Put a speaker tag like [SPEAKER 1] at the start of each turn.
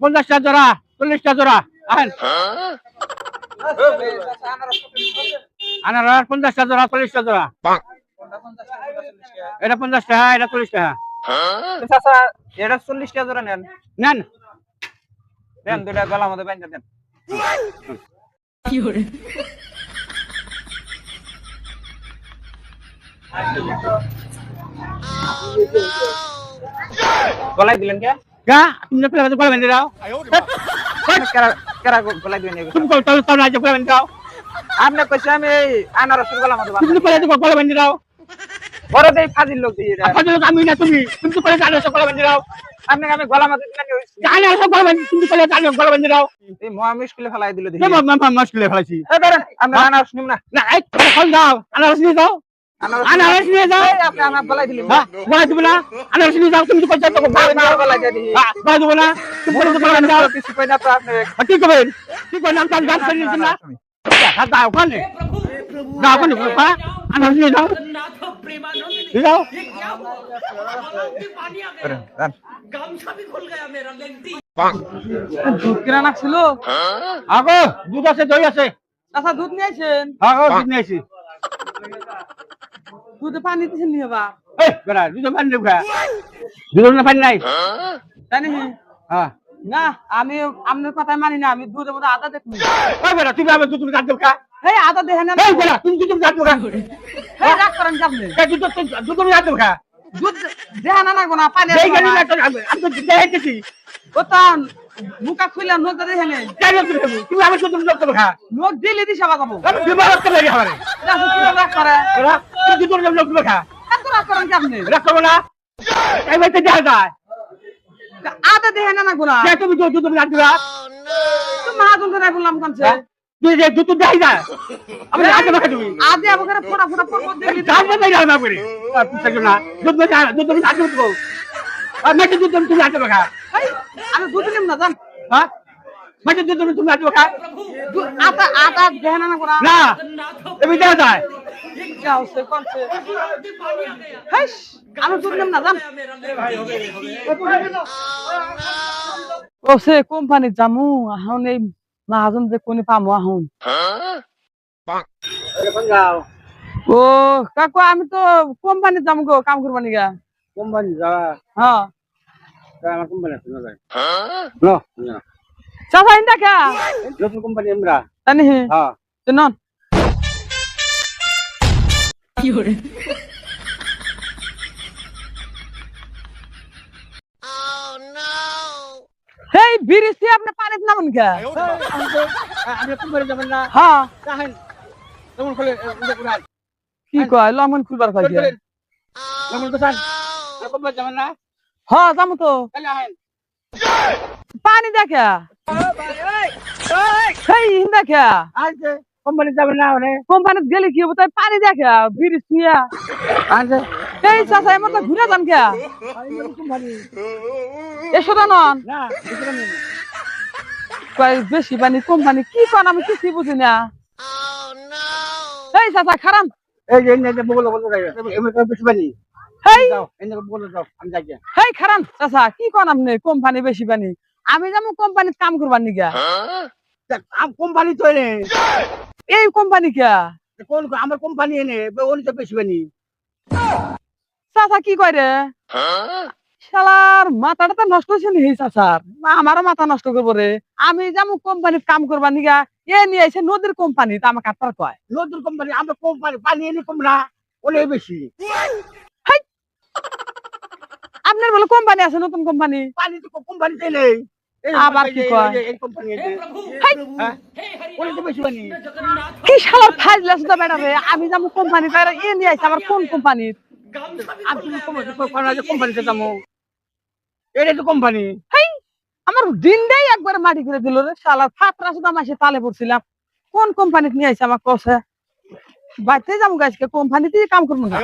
[SPEAKER 1] পঞ্চাশটা জোড়া চল্লিশটা জোড়া আহেন। আনারস পঞ্চাশটা জোড়া চল্লিশটা জোড়া। এটা পঞ্চাশ টাকা এটা চল্লিশ টাকা
[SPEAKER 2] চাচা এটা চল্লিশ টাকা জোড়া নেন।
[SPEAKER 1] নেন।
[SPEAKER 2] দেন দুটা গলা মধ্যে বাইন্ধা দেন। গলাই দিলেন কে?
[SPEAKER 1] গা তুমি না পেলে গলা বেঁধে দাও।
[SPEAKER 2] কেরা কেরা গলাই দিবেন
[SPEAKER 1] তুমি কল তাহলে তাহলে আজ গলা বেঁধে দাও।
[SPEAKER 2] আপনি কইছে আমি আনারসের গলা মধ্যে
[SPEAKER 1] তুমি পেলে গলা বেঁধে দাও।
[SPEAKER 2] বড় দেই ফাজিল লোক দিয়ে এটা
[SPEAKER 1] লোক আমি না তুমি তুমি তো পেলে আনারস গলা বেঁধে দাও।
[SPEAKER 2] আপনাকে আমি গলা মধ্যে দিলাম
[SPEAKER 1] আনারস গলা বেঁধে তুমি পেলে আনারস গলা বেঁধে দাও।
[SPEAKER 2] এই মহা মুশকিলে ফেলাই দিল দেখি।
[SPEAKER 1] মুশকিলে ফেলাইছি।
[SPEAKER 2] এই ধরেন আপনি আনারস নিব না।
[SPEAKER 1] না এই ফল দাও আনারস নিয়ে যাও।
[SPEAKER 2] আনারস
[SPEAKER 1] আনারস নিয়ে যাও
[SPEAKER 2] এই আপনি আমার গলাই দিলেন
[SPEAKER 1] হ্যাঁ গলা দিব না আনারস নিয়ে যাও তুমি তো কইছো তো গলা
[SPEAKER 2] আমার গলাই দিয়ে দিই
[SPEAKER 1] হ্যাঁ গলা দিব না তুমি বলে তো গলা বেঁধে দাও
[SPEAKER 2] কিছু কই না তো আপনি
[SPEAKER 1] কি করবেন কি করবেন আমি গাছ করে নিয়েছি না হাত দাও ওখানে দাও ওখানে বাবা আনারস নিয়ে যাও
[SPEAKER 3] नाथ प्रेमानंद
[SPEAKER 1] নিয়ে যাও
[SPEAKER 3] ये क्या हुआ आवाज भी पानी आ
[SPEAKER 2] ধরেন,
[SPEAKER 3] गया
[SPEAKER 2] ধরেন।
[SPEAKER 3] गामछा भी खुल गया मेरा लेंटी
[SPEAKER 2] দুধ কিনা নাকছিল
[SPEAKER 1] আগো দুধ আছে দই আছে
[SPEAKER 2] আচ্ছা দুধ নিয়ে আইছেন
[SPEAKER 1] আগো দুধ নিয়ে আসি
[SPEAKER 2] দুধে পানি দিছেন নি বাবা?
[SPEAKER 1] এই বেড়া দুধ পানি দেবো দুধ না পানি নাই?
[SPEAKER 2] জানি
[SPEAKER 1] হ্যাঁ
[SPEAKER 2] না আমি আপনার কথা মানি না আমি দুধের মধ্যে আদা দেখুন
[SPEAKER 1] ওই বেড়া তুমি আবার দুধ কাট দেবো
[SPEAKER 2] হে আদা দেখেন না।
[SPEAKER 1] এই বেড়া তুমি দুধ দেবো
[SPEAKER 2] রাগ করেন
[SPEAKER 1] এই দুধ দুধ কাট দেবো
[SPEAKER 2] দুধ দেখেন না লাগবো না পানি
[SPEAKER 1] এই গাড়ি না। আমি তো দেখেছি
[SPEAKER 2] ও তা মুখা খুলে নোক দেখেন
[SPEAKER 1] কেন তুমি তুমি আমার দুধ লোক দেবো
[SPEAKER 2] নোক দিলে দিশা বাজাবো
[SPEAKER 1] আমি লাগে আমারে।
[SPEAKER 2] রাগ করে
[SPEAKER 1] বেড়া তুমি দুধ লোক দেবো
[SPEAKER 2] এত রাগ করেন কি আপনি?
[SPEAKER 1] রাখব না? এই বাইতে দেখা যায়।
[SPEAKER 2] আদা দেখেন না না?
[SPEAKER 1] যে তুমি দুধ দুধ কাট দেবা
[SPEAKER 2] তো মহাজন ধরে বললাম কোনছে
[SPEAKER 1] তুই যে দুধ দেখাই যায়। আমি আগে দেখা তুমি
[SPEAKER 2] আদে আবু করে ফোটা ফোটা পড়ব দেখলি
[SPEAKER 1] কাজ নাই না করে আর না। দুধ দুধ দুধ দুধ আগে উঠবো আর মেটে দুধ তুমি আগে দেখা
[SPEAKER 2] আমি দুধ নিম না জান।
[SPEAKER 1] হ্যাঁ? মেটে দুধ তুমি আগে দেখা
[SPEAKER 2] দু- আদা আদা দেখেন না লাগবো না।
[SPEAKER 1] না। দেখা যায়।
[SPEAKER 2] যা হচ্ছে কোনছে
[SPEAKER 3] भी पानी आ गया
[SPEAKER 2] হেস আমি দুধ নিম না জান
[SPEAKER 3] मेरा लेंटी
[SPEAKER 2] ও সে কোম্পানি জামু এখন এই মহাজন যে কোনি পামু এখন ও কাকু আমি তো কোম্পানি যাম গো কাম করবা নিগা
[SPEAKER 1] কোম্পানি যাওয়া
[SPEAKER 2] হ্যাঁ
[SPEAKER 1] আমার কোম্পানি আছে না যায় নো
[SPEAKER 2] চাচা ইন্দা কে
[SPEAKER 1] নতুন কোম্পানি আমরা
[SPEAKER 2] জানি হে
[SPEAKER 1] হ্যাঁ
[SPEAKER 2] নন হেই বিরিসি আপনি পানিতে নামুন কে
[SPEAKER 1] আমরা কোম্পানি যাবেন না
[SPEAKER 2] হ্যাঁ
[SPEAKER 1] তাহেন যেমন খোলে উড়াই
[SPEAKER 2] কি কয় লমন খুলবার কয় কে
[SPEAKER 1] যেমন তো স্যার কোম্পানি যাবেন না
[SPEAKER 2] হ্যাঁ যামু তো
[SPEAKER 1] তাহলে আহেন
[SPEAKER 2] পানি দেখে হেই ইন্দা কে
[SPEAKER 1] আজ কোম্পানি যাবেন না মানে?
[SPEAKER 2] কোম্পানিত গেলে কি হব? তাই পানি দেখে বিরিসি
[SPEAKER 1] আজ
[SPEAKER 2] এই চাচা এমন তো ঘুরে যান কে
[SPEAKER 1] কোম্পানি
[SPEAKER 2] এসো নন
[SPEAKER 1] না।
[SPEAKER 2] বেশি পানি কম পানি কি কন আমি কিছুই বুঝি না। এই চাচা খারাপ
[SPEAKER 1] এই যে এনে বগল বগল যাই। বেশি পানি। এনে আমি
[SPEAKER 2] কি কন আপনি? বেশি পানি। যেমন কোম্পানিত কাম করবার নিগা
[SPEAKER 1] আম কোম্পানি তো এনে।
[SPEAKER 2] এই কোম্পানি কে
[SPEAKER 1] কোন আমার কোম্পানি এনে ওনি তো বেশি পানি
[SPEAKER 2] চাচা কি কয় রে? শালার মাথাটা তো নষ্ট হয়েছে নি চাচার আমারও মাথা নষ্ট করব রে। আমি কোম্পানিত কাম নিগা এ নিয়ে আইছে নদীর কোম্পানিতে আমাকে আটবার কয়।
[SPEAKER 1] কোম্পানি আমরা কোম্পানি পানি এনে কম না ওনে বেশি।
[SPEAKER 2] আপনার বলে কোম্পানি আছে নতুন কোম্পানি।
[SPEAKER 1] পানি তো কোম্পানি তো এনে এই
[SPEAKER 2] আমি যাব কোম্পানি আমার কোন কোম্পানির?
[SPEAKER 1] কোম্পানিতে। যাব। এটাই তো কোম্পানি।
[SPEAKER 2] আমার দিন দেয় একবার মাটি করে দিল রে সালার ফাতরা শুধু আমার তালে পড়ছিলাম। কোন কোম্পানিতে নিয়ে আইসা আমার কষে বাড়িতে যাব গাছকে কোম্পানিতেই কাম করব না।